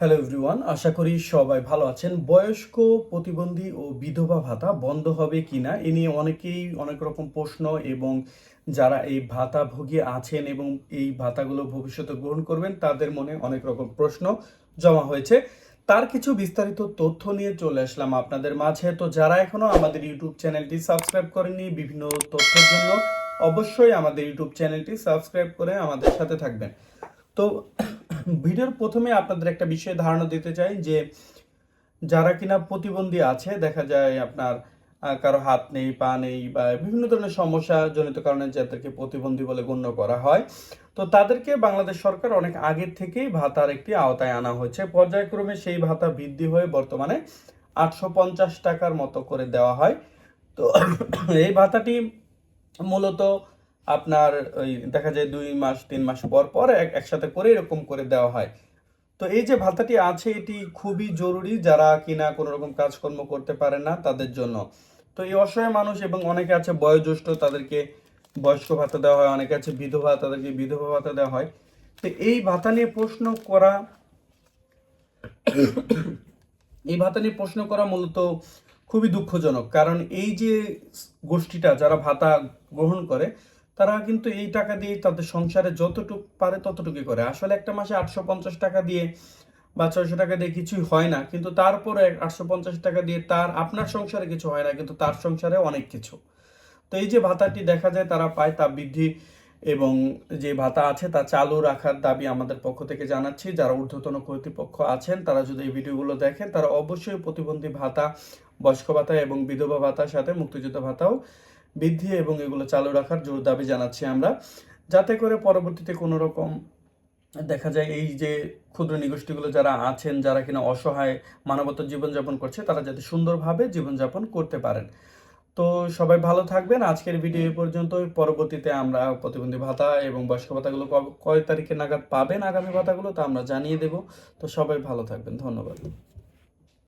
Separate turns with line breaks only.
Hello everyone আশা করি সবাই ভালো আছেন। বয়স্ক, প্রতিবন্ধী ও বিধবা ভাতা বন্ধ হবে কিনা এ নিয়ে অনেকেই অনেক রকম প্রশ্ন এবং যারা এই ভাতা ভোগী আছেন এবং এই ভাতাগুলো ভবিষ্যতে গ্রহণ করবেন, তাদের মনে অনেক রকম প্রশ্ন জমা হয়েছে। তার কিছু বিস্তারিত তথ্য নিয়ে চলে আসলাম আপনাদের মাঝে। তো যারা এখনও আমাদের ইউটিউব চ্যানেলটি সাবস্ক্রাইব করেনি বিভিন্ন তথ্যের জন্য, অবশ্যই আমাদের ইউটিউব চ্যানেলটি সাবস্ক্রাইব করে আমাদের সাথে থাকবেন। তো ভিডিওর প্রথমে আপনাদের একটা বিষয়ে ধারণা দিতে চাই যে যারা কিনা প্রতিবন্ধী আছে, দেখা যায় আপনার কারও হাত নেই, পা নেই বা বিভিন্ন ধরনের সমস্যা জনিত কারণে যাদেরকে প্রতিবন্ধী বলে গণ্য করা হয়, তো তাদেরকে বাংলাদেশ সরকার অনেক আগের থেকেই ভাতার একটি আওতায় আনা হয়েছে। পর্যায়ক্রমে সেই ভাতা বৃদ্ধি হয়ে বর্তমানে আটশো পঞ্চাশ টাকার মতো করে দেওয়া হয়। তো এই ভাতাটি মূলত আপনার ওই দেখা যায় দুই মাস, তিন মাস পর পর এক- একসাথে করে এরকম করে দেওয়া হয়। তো এই যে ভাতাটি আছে, এটি খুবই জরুরি যারা কিনা কোনো রকম কাজকর্ম করতে পারে না তাদের জন্য। তো এই অসহায় মানুষ এবং অনেকে আছে বয়োজ্যেষ্ঠ, তাদেরকে বয়স্ক ভাতা দেওয়া হয়, অনেকে আছে বিধবা, তাদেরকে বিধবা ভাতা দেওয়া হয়। তো এই ভাতা নিয়ে প্রশ্ন করা, এই ভাতা নিয়ে প্রশ্ন করা মূলত খুবই দুঃখজনক। কারণ এই যে গোষ্ঠীটা যারা ভাতা গ্রহণ করে তারা কিন্তু এই টাকা দিয়ে তাদের সংসারে যতটুকু পারে ততটুকুই করে। আসলে একটা মাসে আটশো পঞ্চাশ টাকা দিয়ে বা ছয়শো টাকা দিয়ে কিছুই হয় না, কিন্তু তারপরে আটশো পঞ্চাশ টাকা দিয়ে তার, আপনার সংসারে কিছু হয় না, কিন্তু তার সংসারে অনেক কিছু। তো এই যে ভাতাটি দেখা যায় তারা পায় তা বৃদ্ধি এবং যে ভাতা আছে তা চালু রাখার দাবি আমাদের পক্ষ থেকে জানাচ্ছি। যারা ঊর্ধ্বতন কর্তৃপক্ষ আছেন, তারা যদি এই ভিডিওগুলো দেখেন, তারা অবশ্যই প্রতিবন্ধী ভাতা, বয়স্ক ভাতা এবং বিধবা ভাতার সাথে মুক্তিযুদ্ধ ভাতাও বৃদ্ধি এবং এগুলো চালু রাখার জোর দাবি জানাচ্ছি আমরা। যাতে করে পরবর্তীতে কোনো রকম দেখা যায় এই যে ক্ষুদ্র নিগোষ্ঠীগুলো যারা আছেন, যারা কিনা অসহায় মানবতার জীবনযাপন করছে, তারা যাতে সুন্দরভাবে জীবনযাপন করতে পারেন। তো সবাই ভালো থাকবেন। আজকের ভিডিও পর্যন্ত পরবর্তীতে আমরা প্রতিবন্ধী ভাতা এবং বয়স্ক ভাতাগুলো কয় তারিখে নাগাদ পাবেন আগামী ভাতাগুলো তা আমরা জানিয়ে দেব। তো সবাই ভালো থাকবেন। ধন্যবাদ।